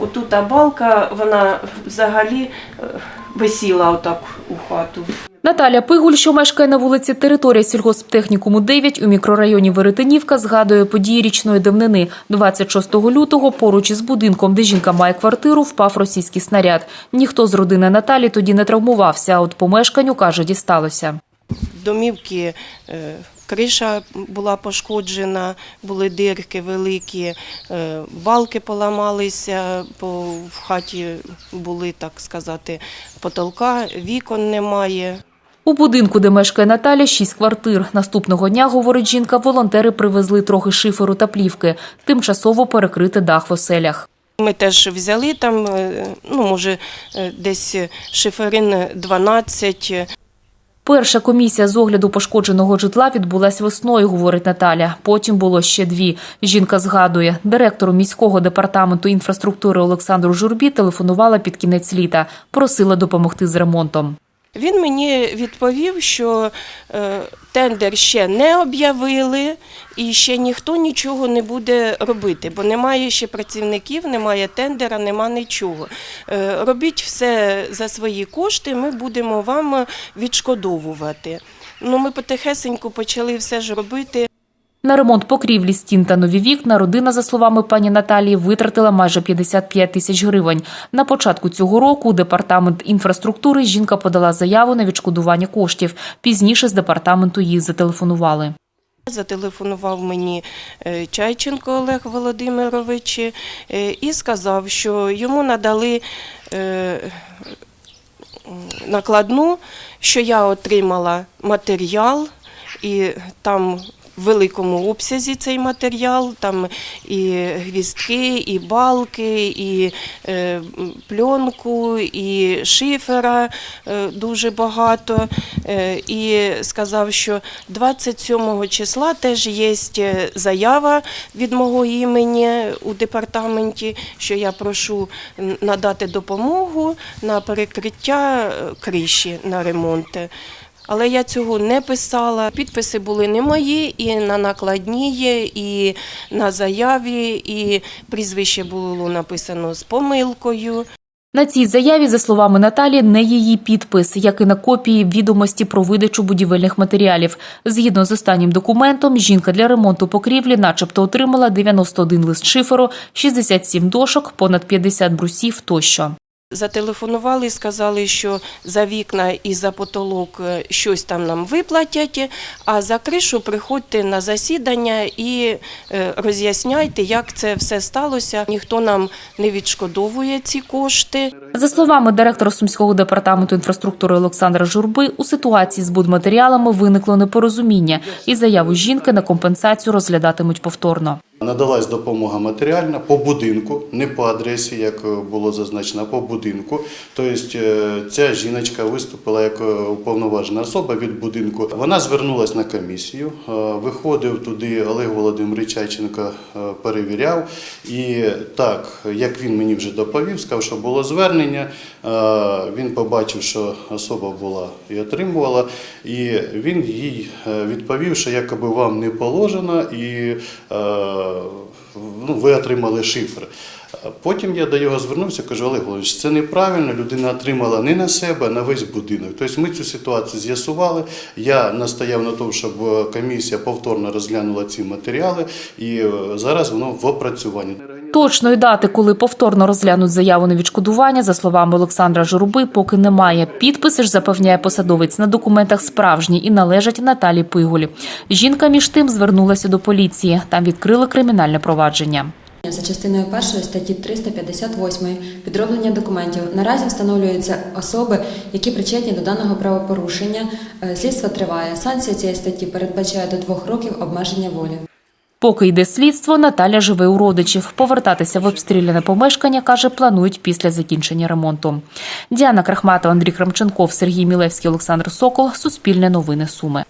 отута балка, вона взагалі е, висіла отак у хату. Наталя Пигуль, що мешкає на вулиці Територія сільгосптехнікуму 9 у мікрорайоні Веретенівка, згадує події річної давнини. 26 лютого поруч із будинком, де жінка має квартиру, впав російський снаряд. Ніхто з родини Наталі тоді не травмувався, а от помешканню, каже, дісталося. домівки е, криша була пошкоджена, були дирки великі, е, балки поламалися, по, в хаті були, так сказати, потолка, вікон немає. У будинку, де мешкає Наталя, шість квартир. Наступного дня, говорить жінка, волонтери привезли трохи шиферу та плівки, тимчасово перекрити дах в оселях. Ми теж взяли там, е, ну, може, е, десь шиферин 12. Перша комісія з огляду пошкодженого житла відбулась весною, говорить Наталя. Потім було ще дві. Жінка згадує, директору міського департаменту інфраструктури Олександру Журбі телефонувала під кінець літа, просила допомогти з ремонтом. Він мені відповів, що е, тендер ще не об'явили і ще ніхто нічого не буде робити, бо немає ще працівників, немає тендера, нема нічого. Е, робіть все за свої кошти, ми будемо вам відшкодовувати. Ну, ми потихесеньку почали все ж робити. На ремонт покрівлі стін та нові вікна родина, за словами пані Наталії, витратила майже 55 тисяч гривень. На початку цього року у департамент інфраструктури жінка подала заяву на відшкодування коштів. Пізніше з департаменту їй зателефонували. Зателефонував мені е, Чайченко Олег Володимирович е, і сказав, що йому надали е, накладну, що я отримала матеріал і там. В великому обсязі цей матеріал, там і гвіздки, і балки, і е, пленку, і шифера е, дуже багато. Е, і сказав, що 27 числа теж є заява від мого імені у департаменті, що я прошу надати допомогу на перекриття криші на ремонт. Але я цього не писала. Підписи були не мої, і на накладні є, і на заяві, і прізвище було написано з помилкою. На цій заяві, за словами Наталі, не її підпис, як і на копії відомості про видачу будівельних матеріалів. Згідно з останнім документом, жінка для ремонту покрівлі, начебто, отримала 91 лист шиферу, 67 дошок, понад 50 брусів тощо. Зателефонували і сказали, що за вікна і за потолок е, щось там нам виплатять, а за кришу приходьте на засідання і е, роз'ясняйте, як це все сталося. Ніхто нам не відшкодовує ці кошти. За словами директора Сумського департаменту інфраструктури Олександра Журби, у ситуації з будматеріалами виникло непорозуміння, і заяву жінки на компенсацію розглядатимуть повторно. Надалась допомога матеріальна по будинку, не по адресі, як е, було зазначено, а по будинку. Тобто е, ця жіночка виступила як е, уповноважена особа від будинку. Вона звернулася на комісію, виходив туди Олег Володимирович Чайченко, перевіряв. І так, як він мені вже доповів, сказав, що було звернення. Він побачив, що особа була і отримувала, і він їй відповів, що якоби вам не положено, і ну, ви отримали шифр. Потім я до його звернувся, кажу, Олег Володимирович, це неправильно, людина отримала не на себе, а на весь будинок. Тобто ми цю ситуацію з'ясували. Я настояв на тому, щоб е, комісія повторно розглянула ці матеріали, і е, зараз воно в опрацюванні. Точної дати, коли повторно розглянуть заяву на відшкодування, за словами Олександра Журби, поки немає. Підписи ж запевняє посадовець на документах справжні і належать Наталі Пигулі. Жінка між тим звернулася до поліції. Там відкрили кримінальне провадження. За частиною першої статті 358 підроблення документів наразі встановлюються особи, які причетні до даного правопорушення. Е, Слідство триває. Санкція цієї статті передбачає до двох років обмеження волі. Поки йде слідство, Наталя живе у родичів. Повертатися в обстріляне помешкання, каже, планують після закінчення ремонту. Діана Крахматова, Андрій Крамченков, Сергій Мілевський, Олександр Сокол. Суспільне новини Суми.